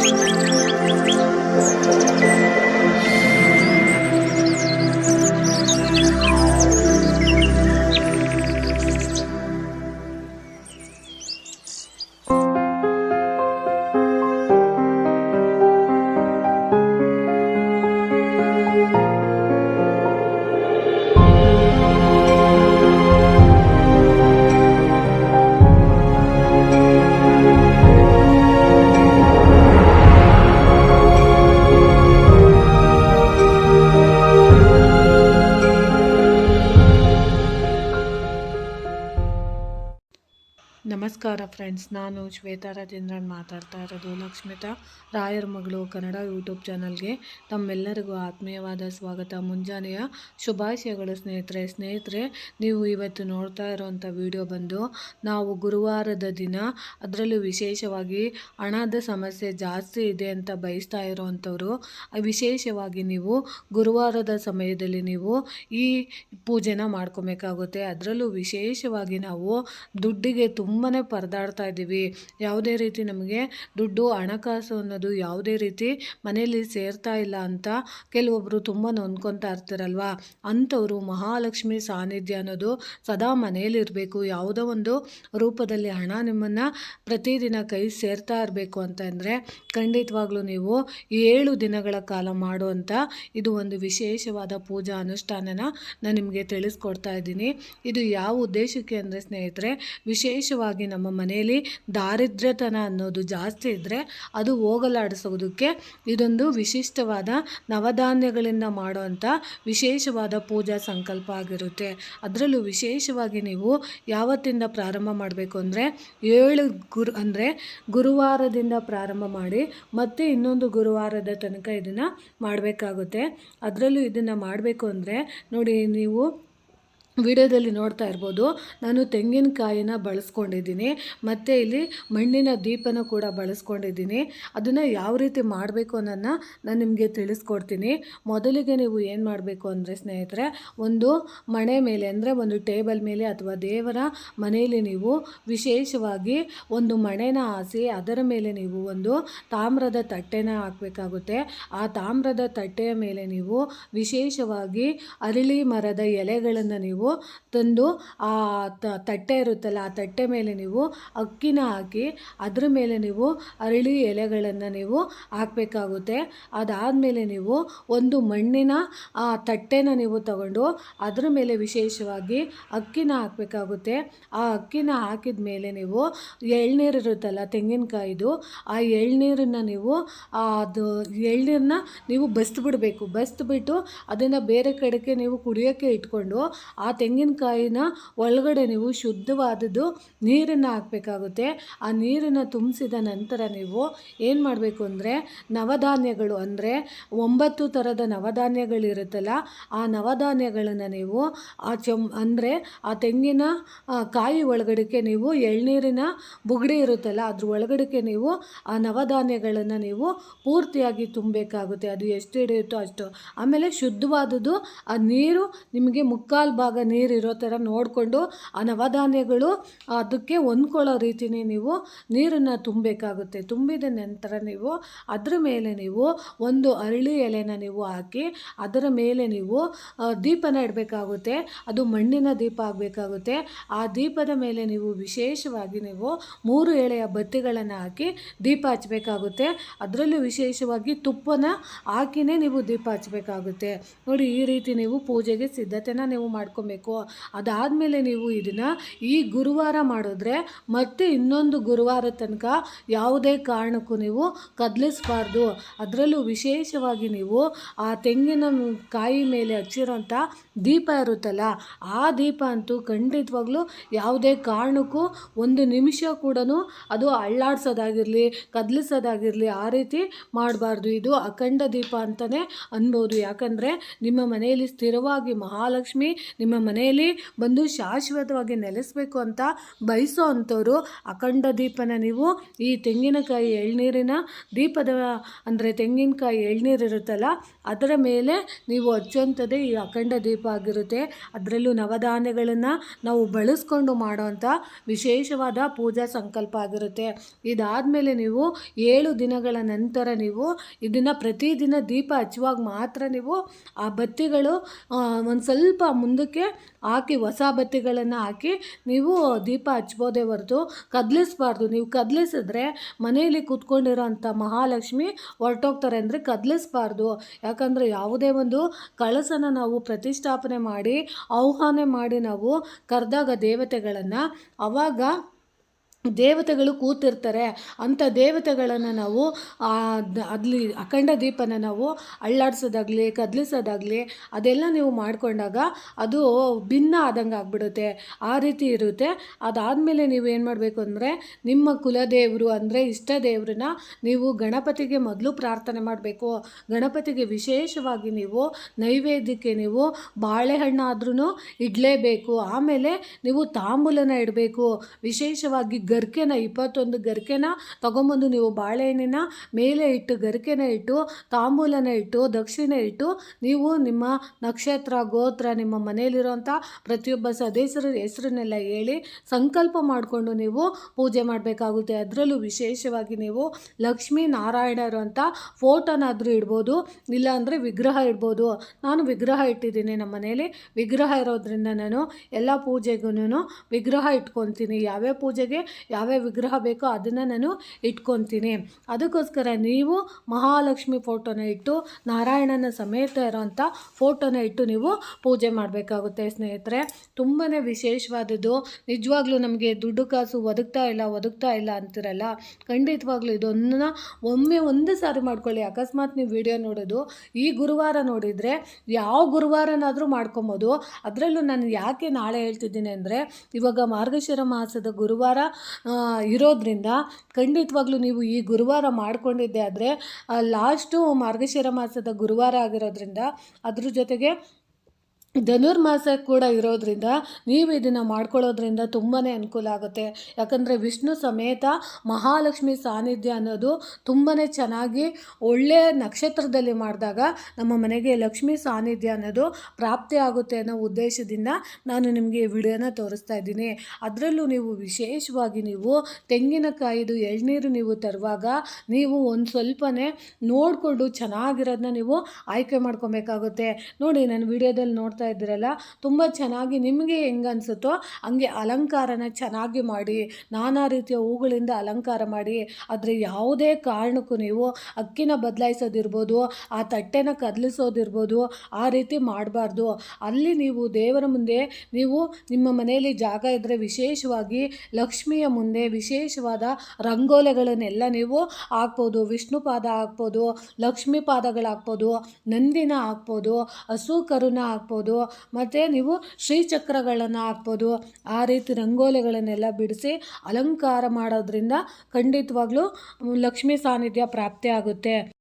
Música friends, ನಾನು ಶ್ವೇತಾ ರಾಜೇಂದ್ರನ್ ಮಾತಾಡ್ತಾ ಇರೋದು ಲಕ್ಷ್ಮಿತಾ. ರಾಯರ ಮಗಳು ಕನ್ನಡ ಯೂಟ್ಯೂಬ್ ಚಾನಲ್ಗೆ ತಮ್ಮೆಲ್ಲರಿಗೂ ಆತ್ಮೀಯವಾದ ಸ್ವಾಗತ. ಮುಂಜಾನೆಯ ಶುಭಾಶಯಗಳು ಸ್ನೇಹಿತರೆ. ಸ್ನೇಹಿತರೆ, ನೀವು ಇವತ್ತು ನೋಡ್ತಾ ಇರೋವಂಥ ವಿಡಿಯೋ ಬಂದು ನಾವು ಗುರುವಾರದ ದಿನ ಅದರಲ್ಲೂ ವಿಶೇಷವಾಗಿ ಹಣದ ಸಮಸ್ಯೆ ಜಾಸ್ತಿ ಇದೆ ಅಂತ ಬಯಸ್ತಾ ಇರೋವಂಥವ್ರು ವಿಶೇಷವಾಗಿ ನೀವು ಗುರುವಾರದ ಸಮಯದಲ್ಲಿ ನೀವು ಈ ಪೂಜೆನ ಮಾಡ್ಕೊಬೇಕಾಗುತ್ತೆ. ಅದರಲ್ಲೂ ವಿಶೇಷವಾಗಿ ನಾವು ದುಡ್ಡಿಗೆ ತುಂಬಾ ಪರದಾಡ್ತಾ ಇದ್ದೀವಿ. ಯಾವುದೇ ರೀತಿ ನಮಗೆ ದುಡ್ಡು, ಹಣಕಾಸು ಅನ್ನೋದು ಯಾವುದೇ ರೀತಿ ಮನೆಯಲ್ಲಿ ಸೇರ್ತಾ ಇಲ್ಲ ಅಂತ ಕೆಲವೊಬ್ಬರು ತುಂಬ ನೊಂದ್ಕೊತಾ ಇರ್ತಾರಲ್ವ? ಅಂಥವರು ಮಹಾಲಕ್ಷ್ಮಿ ಸಾನ್ನಿಧ್ಯ ಅನ್ನೋದು ಸದಾ ಮನೆಯಲ್ಲಿರಬೇಕು ಯಾವುದೋ ಒಂದು ರೂಪದಲ್ಲಿ ಹಣ ನಿಮ್ಮನ್ನು ಪ್ರತಿದಿನ ಕೈ ಸೇರ್ತಾ ಇರಬೇಕು ಅಂತಂದರೆ ಖಂಡಿತವಾಗ್ಲೂ ನೀವು ಏಳು ದಿನಗಳ ಕಾಲ ಮಾಡುವಂಥ ಇದು ಒಂದು ವಿಶೇಷವಾದ ಪೂಜಾ ಅನುಷ್ಠಾನನ ನಾನು ನಿಮಗೆ ತಿಳಿಸ್ಕೊಡ್ತಾ ಇದ್ದೀನಿ. ಇದು ಯಾವ ಉದ್ದೇಶಕ್ಕೆ ಅಂದರೆ ಸ್ನೇಹಿತರೆ, ವಿಶೇಷವಾಗಿ ನಮ್ಮ ಮನೆಯಲ್ಲಿ ದಾರಿದ್ರ್ಯತನ ಅನ್ನೋದು ಜಾಸ್ತಿ ಇದ್ದರೆ ಅದು ಹೋಗಲಾಡಿಸೋದಕ್ಕೆ ಇದೊಂದು ವಿಶಿಷ್ಟವಾದ ನವಧಾನ್ಯಗಳಿಂದ ಮಾಡುವಂಥ ವಿಶೇಷವಾದ ಪೂಜಾ ಸಂಕಲ್ಪ ಆಗಿರುತ್ತೆ. ಅದರಲ್ಲೂ ವಿಶೇಷವಾಗಿ ನೀವು ಯಾವತ್ತಿಂದ ಪ್ರಾರಂಭ ಮಾಡಬೇಕು ಅಂದರೆ ಏಳು ಗುರು ಅಂದರೆ ಗುರುವಾರದಿಂದ ಪ್ರಾರಂಭ ಮಾಡಿ ಮತ್ತೆ ಇನ್ನೊಂದು ಗುರುವಾರದ ತನಕ ಇದನ್ನು ಮಾಡಬೇಕಾಗುತ್ತೆ. ಅದರಲ್ಲೂ ಇದನ್ನು ಮಾಡಬೇಕು ಅಂದರೆ ನೋಡಿ ನೀವು ವಿಡಿಯೋದಲ್ಲಿ ನೋಡ್ತಾ ಇರ್ಬೋದು, ನಾನು ತೆಂಗಿನಕಾಯಿನ ಬಳಸ್ಕೊಂಡಿದ್ದೀನಿ, ಮತ್ತು ಇಲ್ಲಿ ಮಣ್ಣಿನ ದೀಪನ ಕೂಡ ಬಳಸ್ಕೊಂಡಿದ್ದೀನಿ. ಅದನ್ನು ಯಾವ ರೀತಿ ಮಾಡಬೇಕು ಅನ್ನೋದನ್ನ ನಾನು ನಿಮಗೆ ತಿಳಿಸ್ಕೊಡ್ತೀನಿ. ಮೊದಲಿಗೆ ನೀವು ಏನು ಮಾಡಬೇಕು ಅಂದರೆ ಸ್ನೇಹಿತರೆ, ಒಂದು ಮಣೆ ಮೇಲೆ ಅಂದರೆ ಒಂದು ಟೇಬಲ್ ಮೇಲೆ ಅಥವಾ ದೇವರ ಮನೆಯಲ್ಲಿ ನೀವು ವಿಶೇಷವಾಗಿ ಒಂದು ಮಣೆನ ಹಾಸಿ ಅದರ ಮೇಲೆ ನೀವು ಒಂದು ತಾಮ್ರದ ತಟ್ಟೆನ ಹಾಕಬೇಕಾಗುತ್ತೆ. ಆ ತಾಮ್ರದ ತಟ್ಟೆಯ ಮೇಲೆ ನೀವು ವಿಶೇಷವಾಗಿ ಅರಳಿ ಮರದ ಎಲೆಗಳನ್ನು ನೀವು ತಂದು ಆ ತಟ್ಟೆ ಇರುತ್ತಲ್ಲ, ಆ ತಟ್ಟೆ ಮೇಲೆ ನೀವು ಅಕ್ಕಿನ ಹಾಕಿ ಅದ್ರ ಮೇಲೆ ನೀವು ಅರಳಿ ಎಲೆಗಳನ್ನು ನೀವು ಹಾಕಬೇಕಾಗುತ್ತೆ. ಅದಾದಮೇಲೆ ನೀವು ಒಂದು ಮಣ್ಣಿನ, ಆ ತಟ್ಟೆನ ನೀವು ತಗೊಂಡು ಅದ್ರ ಮೇಲೆ ವಿಶೇಷವಾಗಿ ಅಕ್ಕಿನ ಹಾಕಬೇಕಾಗುತ್ತೆ. ಆ ಅಕ್ಕಿನ ಹಾಕಿದ ಮೇಲೆ ನೀವು ಎಳ್ನೀರು ಇರುತ್ತಲ್ಲ, ತೆಂಗಿನಕಾಯಿದು, ಆ ಎಳ್ನೀರನ್ನು ನೀವು ಅದು ಎಳ್ನೀರನ್ನ ನೀವು ಬಸ್ದುಬಿಡಬೇಕು ಬಸ್ದುಬಿಟ್ಟು ಅದನ್ನು ಬೇರೆ ಕಡೆಗೆ ನೀವು ಕುಡಿಯೋಕ್ಕೆ ಇಟ್ಕೊಂಡು ಆ ತೆಂಗಿನಕಾಯಿನ ಒಳಗಡೆ ನೀವು ಶುದ್ಧವಾದದ್ದು ನೀರನ್ನು ಹಾಕಬೇಕಾಗುತ್ತೆ. ಆ ನೀರನ್ನು ತುಂಬಿಸಿದ ನಂತರ ನೀವು ಏನು ಮಾಡಬೇಕು ಅಂದರೆ ನವಧಾನ್ಯಗಳು ಅಂದರೆ ಒಂಬತ್ತು ಥರದ ನವಧಾನ್ಯಗಳಿರುತ್ತಲ್ಲ, ಆ ನವಧಾನ್ಯಗಳನ್ನು ನೀವು ಆ ಚಮ್ ಅಂದರೆ ಆ ತೆಂಗಿನ ಕಾಯಿ ಒಳಗಡೆಗೆ ನೀವು ಎಳ್ನೀರಿನ ಬುಗಡಿ ಇರುತ್ತಲ್ಲ, ಅದ್ರ ಒಳಗಡೆಗೆ ನೀವು ಆ ನವಧಾನ್ಯಗಳನ್ನು ನೀವು ಪೂರ್ತಿಯಾಗಿ ತುಂಬಬೇಕಾಗುತ್ತೆ. ಅದು ಎಷ್ಟು ಹಿಡಿಯುತ್ತೋ ಅಷ್ಟು. ಆಮೇಲೆ ಶುದ್ಧವಾದದ್ದು ಆ ನೀರು ನಿಮಗೆ ಮುಕ್ಕಾಲು ಭಾಗ ನೀರು ಇರೋ ಥರ ನೋಡಿಕೊಂಡು ಆ ನವಧಾನ್ಯಗಳು ಅದಕ್ಕೆ ಹೊಂದ್ಕೊಳ್ಳೋ ರೀತಿನೇ ನೀವು ನೀರನ್ನು ತುಂಬಬೇಕಾಗುತ್ತೆ. ತುಂಬಿದ ನಂತರ ನೀವು ಅದರ ಮೇಲೆ ನೀವು ಒಂದು ಅರಳಿ ಎಲೆನ ನೀವು ಹಾಕಿ ಅದರ ಮೇಲೆ ನೀವು ದೀಪನ ಇಡಬೇಕಾಗುತ್ತೆ. ಅದು ಮಣ್ಣಿನ ದೀಪ ಆಗಬೇಕಾಗುತ್ತೆ. ಆ ದೀಪದ ಮೇಲೆ ನೀವು ವಿಶೇಷವಾಗಿ ನೀವು ಮೂರು ಎಳೆಯ ಬತ್ತಿಗಳನ್ನು ಹಾಕಿ ದೀಪ ಹಚ್ಚಬೇಕಾಗುತ್ತೆ ಅದರಲ್ಲೂ ವಿಶೇಷವಾಗಿ ತುಪ್ಪನ ಹಾಕಿನೇ ನೀವು ದೀಪ ಹಚ್ಚಬೇಕಾಗುತ್ತೆ ನೋಡಿ ಈ ರೀತಿ ನೀವು ಪೂಜೆಗೆ ಸಿದ್ಧತೆನ ನೀವು ಮಾಡ್ಕೊಬೇಕು. ಅದಾದಮೇಲೆ ನೀವು ಇದನ್ನು ಈ ಗುರುವಾರ ಮಾಡಿದ್ರೆ ಮತ್ತೆ ಇನ್ನೊಂದು ಗುರುವಾರ ತನಕ ಯಾವುದೇ ಕಾರಣಕ್ಕೂ ನೀವು ಕದಲಿಸ್ಬಾರ್ದು. ಅದರಲ್ಲೂ ವಿಶೇಷವಾಗಿ ನೀವು ಆ ತೆಂಗಿನ ಕಾಯಿ ಮೇಲೆ ಹಚ್ಚಿರೋಂಥ ದೀಪ ಇರುತ್ತಲ್ಲ, ಆ ದೀಪ ಅಂತೂ ಖಂಡಿತವಾಗ್ಲೂ ಯಾವುದೇ ಕಾರಣಕ್ಕೂ ಒಂದು ನಿಮಿಷ ಕೂಡ ಅದು ಅಳ್ಳಾಡ್ಸೋದಾಗಿರಲಿ, ಕದಲಿಸೋದಾಗಿರಲಿ ಆ ರೀತಿ ಮಾಡಬಾರ್ದು. ಇದು ಅಖಂಡ ದೀಪ ಅಂತಲೇ ಅನ್ಬೋದು. ಯಾಕಂದರೆ ನಿಮ್ಮ ಮನೆಯಲ್ಲಿ ಸ್ಥಿರವಾಗಿ ಮಹಾಲಕ್ಷ್ಮಿ ನಿಮ್ಮ ಮನೆಯಲ್ಲಿ ಬಂದು ಶಾಶ್ವತವಾಗಿ ನೆಲೆಸಬೇಕು ಅಂತ ಬಯಸೋ ಅಂಥವರು ಅಖಂಡ ದೀಪನ ನೀವು ಈ ತೆಂಗಿನಕಾಯಿ ಎಳ್ನೀರಿನ ದೀಪದ, ಅಂದರೆ ತೆಂಗಿನಕಾಯಿ ಎಳ್ನೀರು ಇರುತ್ತಲ್ಲ, ಅದರ ಮೇಲೆ ನೀವು ಹಚ್ಚುವಂಥದ್ದೇ ಈ ಅಖಂಡ ದೀಪ ಆಗಿರುತ್ತೆ. ಅದರಲ್ಲೂ ನವಧಾನ್ಯಗಳನ್ನು ನಾವು ಬಳಸ್ಕೊಂಡು ಮಾಡೋವಂಥ ವಿಶೇಷವಾದ ಪೂಜಾ ಸಂಕಲ್ಪ ಆಗಿರುತ್ತೆ. ಇದಾದಮೇಲೆ ನೀವು ಏಳು ದಿನಗಳ ನಂತರ ನೀವು ಇದನ್ನು ಪ್ರತಿದಿನ ದೀಪ ಹಚ್ಚುವಾಗ ಮಾತ್ರ ನೀವು ಆ ಬತ್ತಿಗಳು ಒಂದು ಸ್ವಲ್ಪ ಮುಂದಕ್ಕೆ ಹಾಕಿ ಹೊಸ ಬತ್ತಿಗಳನ್ನು ಹಾಕಿ ನೀವು ದೀಪ ಹಚ್ಬೋದೇ ಹೊರತು ಕದಲಿಸ್ಬಾರ್ದು. ನೀವು ಕದಲಿಸಿದ್ರೆ ಮನೆಯಲ್ಲಿ ಕೂತ್ಕೊಂಡಿರೋಂಥ ಮಹಾಲಕ್ಷ್ಮಿ ಹೊರಟೋಗ್ತಾರೆ ಅಂದರೆ ಕದಲಿಸ್ಬಾರ್ದು. ಯಾಕಂದರೆ ಯಾವುದೇ ಒಂದು ಕಳಸನ ನಾವು ಪ್ರತಿಷ್ಠಾಪನೆ ಮಾಡಿ, ಆಹ್ವಾನ ಮಾಡಿ ನಾವು ಕರೆದಾಗ ದೇವತೆಗಳನ್ನು ಅವಾಗ ದೇವತೆಗಳು ಕೂತಿರ್ತಾರೆ ಅಂಥ ದೇವತೆಗಳನ್ನು ನಾವು ಅಲ್ಲಿ ಅಖಂಡ ದೀಪನ ನಾವು ಅಳ್ಳಾಡ್ಸೋದಾಗಲಿ, ಕದಲಿಸೋದಾಗಲಿ, ಅದೆಲ್ಲ ನೀವು ಮಾಡಿಕೊಂಡಾಗ ಅದು ಭಿನ್ನ ಆದಂಗೆ ಆಗ್ಬಿಡುತ್ತೆ, ಆ ರೀತಿ ಇರುತ್ತೆ. ಅದಾದಮೇಲೆ ನೀವು ಏನು ಮಾಡಬೇಕು ಅಂದರೆ, ನಿಮ್ಮ ಕುಲದೇವರು ಅಂದರೆ ಇಷ್ಟ ದೇವ್ರನ್ನ ನೀವು ಗಣಪತಿಗೆ ಮೊದಲು ಪ್ರಾರ್ಥನೆ ಮಾಡಬೇಕು. ಗಣಪತಿಗೆ ವಿಶೇಷವಾಗಿ ನೀವು ನೈವೇದ್ಯಕ್ಕೆ ನೀವು ಬಾಳೆಹಣ್ಣಾದ್ರೂ ಇಡಲೇಬೇಕು. ಆಮೇಲೆ ನೀವು ತಾಂಬೂಲನ ಇಡಬೇಕು. ವಿಶೇಷವಾಗಿ ಗರಿಕೆನ, ಇಪ್ಪತ್ತೊಂದು ಗರ್ಕೆನ ತೊಗೊಂಬಂದು ನೀವು ಬಾಳೆಹಣ್ಣಿನ ಮೇಲೆ ಇಟ್ಟು, ಗರಿಕೆನ ಇಟ್ಟು, ತಾಂಬೂಲನ ಇಟ್ಟು, ದಕ್ಷಿಣ ಇಟ್ಟು, ನೀವು ನಿಮ್ಮ ನಕ್ಷತ್ರ, ಗೋತ್ರ, ನಿಮ್ಮ ಮನೆಯಲ್ಲಿರುವಂಥ ಪ್ರತಿಯೊಬ್ಬ ಸದಸ್ಯರ ಹೆಸರನ್ನೆಲ್ಲ ಹೇಳಿ ಸಂಕಲ್ಪ ಮಾಡಿಕೊಂಡು ನೀವು ಪೂಜೆ ಮಾಡಬೇಕಾಗುತ್ತೆ. ಅದರಲ್ಲೂ ವಿಶೇಷವಾಗಿ ನೀವು ಲಕ್ಷ್ಮೀ ನಾರಾಯಣರು ಅಂತ ಫೋಟೋನಾದರೂ ಇಡ್ಬೋದು, ಇಲ್ಲಾಂದರೆ ವಿಗ್ರಹ ಇಡ್ಬೋದು. ನಾನು ವಿಗ್ರಹ ಇಟ್ಟಿದ್ದೀನಿ ನಮ್ಮ ಮನೆಯಲ್ಲಿ. ವಿಗ್ರಹ ಇರೋದ್ರಿಂದ ನಾನು ಎಲ್ಲ ಪೂಜೆಗೂ ವಿಗ್ರಹ ಇಟ್ಕೊತೀನಿ ಯಾವ್ಯಾವ ಪೂಜೆಗೆ ಯಾವ್ಯಾವ ವಿಗ್ರಹ ಬೇಕೋ ಅದನ್ನು ನಾನು ಇಟ್ಕೊತೀನಿ. ಅದಕ್ಕೋಸ್ಕರ ನೀವು ಮಹಾಲಕ್ಷ್ಮಿ ಫೋಟೋನ ಇಟ್ಟು, ನಾರಾಯಣನ ಸಮೇತ ಇರೋವಂಥ ಫೋಟೋನ ಇಟ್ಟು ನೀವು ಪೂಜೆ ಮಾಡಬೇಕಾಗುತ್ತೆ ಸ್ನೇಹಿತರೆ. ತುಂಬಾ ವಿಶೇಷವಾದದ್ದು. ನಿಜವಾಗ್ಲೂ ನಮಗೆ ದುಡ್ಡು ಕಾಸು ಒದಗ್ತಾ ಇಲ್ಲ ಒದಗ್ತಾ ಇಲ್ಲ ಅಂತಿರಲ್ಲ? ಖಂಡಿತವಾಗ್ಲೂ ಇದೊಂದನ್ನ ಒಮ್ಮೆ ಒಂದು ಸಾರಿ ಮಾಡ್ಕೊಳ್ಳಿ. ಅಕಸ್ಮಾತ್ ನೀವು ವಿಡಿಯೋ ನೋಡೋದು, ಈ ಗುರುವಾರ ನೋಡಿದರೆ ಯಾವ ಗುರುವಾರನಾದರೂ ಮಾಡ್ಕೊಬೋದು. ಅದರಲ್ಲೂ ನಾನು ಯಾಕೆ ನಾಳೆ ಹೇಳ್ತಿದ್ದೀನಿ ಅಂದರೆ, ಇವಾಗ ಮಾರ್ಗಶಿರ ಮಾಸದ ಗುರುವಾರ ಇರೋದ್ರಿಂದ ಖಂಡಿತವಾಗ್ಲೂ ನೀವು ಈ ಗುರುವಾರ ಮಾಡಿಕೊಂಡಿದ್ದೆ ಆದರೆ ಲಾಸ್ಟು ಮಾರ್ಗಶಿರ ಮಾಸದ ಗುರುವಾರ ಆಗಿರೋದ್ರಿಂದ ಅದ್ರ ಜೊತೆಗೆ ಧನುರ್ಮಾಸ ಕೂಡ ಇರೋದ್ರಿಂದ ನೀವು ಇದನ್ನು ಮಾಡ್ಕೊಳ್ಳೋದ್ರಿಂದ ತುಂಬಾ ಅನುಕೂಲ ಆಗುತ್ತೆ. ಯಾಕಂದರೆ ವಿಷ್ಣು ಸಮೇತ ಮಹಾಲಕ್ಷ್ಮಿ ಸಾನ್ನಿಧ್ಯ ಅನ್ನೋದು ತುಂಬಾ ಚೆನ್ನಾಗಿ ಒಳ್ಳೆಯ ನಕ್ಷತ್ರದಲ್ಲಿ ಮಾಡಿದಾಗ ನಮ್ಮ ಮನೆಗೆ ಲಕ್ಷ್ಮಿ ಸಾನ್ನಿಧ್ಯ ಅನ್ನೋದು ಪ್ರಾಪ್ತಿ ಆಗುತ್ತೆ ಅನ್ನೋ ಉದ್ದೇಶದಿಂದ ನಾನು ನಿಮಗೆ ಈ ವಿಡಿಯೋನ ತೋರಿಸ್ತಾ ಇದ್ದೀನಿ. ಅದರಲ್ಲೂ ನೀವು ವಿಶೇಷವಾಗಿ ನೀವು ತೆಂಗಿನಕಾಯಿದು ಎಳ್ನೀರು ನೀವು ತರುವಾಗ ನೀವು ಒಂದು ಸ್ವಲ್ಪನೇ ನೋಡಿಕೊಂಡು ಚೆನ್ನಾಗಿರೋದನ್ನ ನೀವು ಆಯ್ಕೆ ಮಾಡ್ಕೊಬೇಕಾಗುತ್ತೆ. ನೋಡಿ, ನಾನು ವಿಡಿಯೋದಲ್ಲಿ ನೋಡ್ತಾ ನೋಡ್ತಾ ಇದ್ದೀರಲ್ಲ, ತುಂಬ ಚೆನ್ನಾಗಿ ನಿಮಗೆ ಹೆಂಗೆ ಅನಿಸುತ್ತೋ ಹಂಗೆ ಅಲಂಕಾರನ ಚೆನ್ನಾಗಿ ಮಾಡಿ, ನಾನಾ ರೀತಿಯ ಹೂಗಳಿಂದ ಅಲಂಕಾರ ಮಾಡಿ ಆದರೆ ಯಾವುದೇ ಕಾರಣಕ್ಕೂ ನೀವು ಅಕ್ಕಿನ ಬದಲಾಯಿಸೋದಿರ್ಬೋದು, ಆ ತಟ್ಟೆನ ಕದಲಿಸೋದಿರ್ಬೋದು, ಆ ರೀತಿ ಮಾಡಬಾರ್ದು. ಅಲ್ಲಿ ನೀವು ದೇವರ ಮುಂದೆ, ನೀವು ನಿಮ್ಮ ಮನೆಯಲ್ಲಿ ಜಾಗ ಇದ್ದರೆ ವಿಶೇಷವಾಗಿ ಲಕ್ಷ್ಮಿಯ ಮುಂದೆ ವಿಶೇಷವಾದ ರಂಗೋಲೆಗಳನ್ನೆಲ್ಲ ನೀವು ಹಾಕ್ಬೋದು, ವಿಷ್ಣು ಪಾದ ಹಾಕ್ಬೋದು, ಲಕ್ಷ್ಮಿ ಪಾದಗಳು ಹಾಕ್ಬೋದು, ನಂದಿನ ಹಾಕ್ಬೋದು, ಹಸು ಕರುನ ಹಾಕ್ಬೋದು ಮತ್ತು ನೀವು ಶ್ರೀಚಕ್ರಗಳನ್ನು ಹಾಕ್ಬೋದು. ಆ ರೀತಿ ರಂಗೋಲಿಗಳನ್ನೆಲ್ಲ ಬಿಡಿಸಿ ಅಲಂಕಾರ ಮಾಡೋದ್ರಿಂದ ಖಂಡಿತವಾಗ್ಲೂ ಲಕ್ಷ್ಮೀ ಸಾನ್ನಿಧ್ಯ ಪ್ರಾಪ್ತಿ ಆಗುತ್ತೆ.